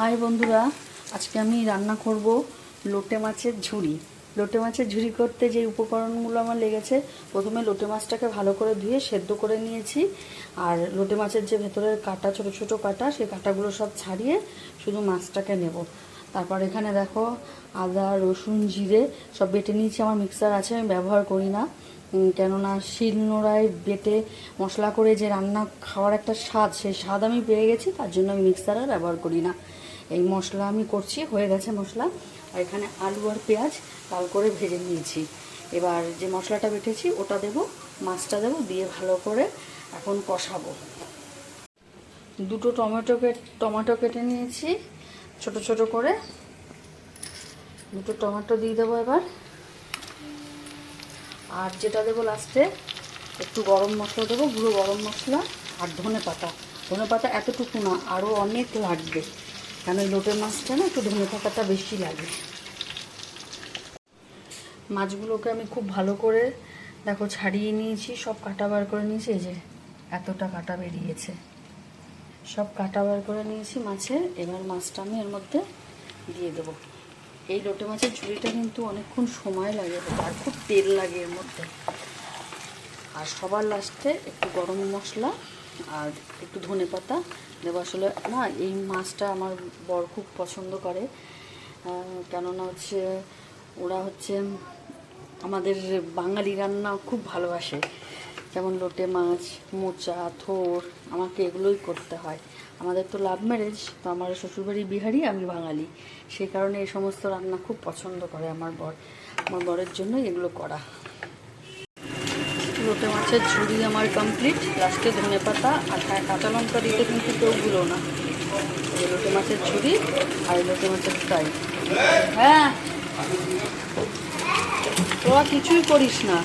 High বন্ধুরা, আজকে আমি রান্না করব লোটে মাছের ঝুড়ি লোটে মাছের ঝুড়ি করতে যে উপকরণগুলো আমার লেগেছে, প্রথমে লোটে মাছটাকে ভালো করে ধুয়ে সেদ্ধ করে নিয়েছি। আর লোটে মাছের যে ভেতরের কাটা, ছোট ছোট কাটা, সেই কাটাগুলো সব ছাড়িয়ে শুধু মাছটাকে নেব। তারপর এখানে দেখো আদা, রসুন, জিরে সব বেটে নিয়েছি। আমার মিক্সার আছে, আমি ব্যবহার করি না। কেননা শিল নোড়ায় বেটে মশলা করে যে রান্না খাওয়ার একটা স্বাদ, সেই স্বাদ আমি পেয়ে গেছি, তার জন্য আমি মিক্সার আর ব্যবহার করি না। এই মশলা আমি করছি, হয়ে গেছে মশলা। আর এখানে আলু আর পেঁয়াজ লাল করে ভেজে নিয়েছি। এবার যে মশলাটা বেটেছি, ওটা দেব, মাছটা দেবো, দিয়ে ভালো করে এখন কষাবো। দুটো টমেটো টমেটো কেটে নিয়েছি, ছোট ছোট করে। দুটো টমেটো দিয়ে দেবো এবার। আর যেটা দেবো লাস্টে, একটু গরম মশলা দেবো, গুঁড়ো গরম মশলা আর ধনে পাতা। ধনে পাতা এতটুকু না আরও অনেক লাগবে। ওই লোটের মাছটা না, একটু ধনে পাতাটা বেশি লাগে। মাছগুলোকে আমি খুব ভালো করে, দেখো, ছাড়িয়ে নিয়েছি, সব কাটা বার করে নিয়েছি, এই যে এতটা কাটা বেরিয়েছে। সব কাটা বার করে নিয়েছি মাছের এবার মাছটা আমি এর মধ্যে দিয়ে দেবো। এই লোটে মাছের ঝুড়িটা কিন্তু অনেকক্ষণ সময় লাগে, আর খুব তেল লাগে এর মধ্যে। আর সবার লাস্টে একটু গরম মশলা আর একটু ধনে পাতা দেবো। আসলে না, এই মাছটা আমার বর খুব পছন্দ করে। কেননা হচ্ছে ওরা হচ্ছে আমাদের বাঙালি রান্না খুব ভালোবাসে। যেমন লোটে মাছ, মোচা, থোর, আমাকে এগুলোই করতে হয়। আমাদের তো লাভ ম্যারেজ, তো আমার শ্বশুরবাড়ি বিহারি, আমি বাঙালি। সেই কারণে এই সমস্ত রান্না খুব পছন্দ করে আমার বর। আমার বরের জন্যই এগুলো করা। লোটে মাছের ঝুড়ি আমার কমপ্লিট লাস্টে ধনে পাতা আর হ্যাঁ কাঁচা লঙ্কা দিতে কিন্তু কেউ ভুলো না। লোটে মাছের ঝুড়ি আর লোটে মাছের ফ্রাই। হ্যাঁ। তোরা কিছুই করিস না।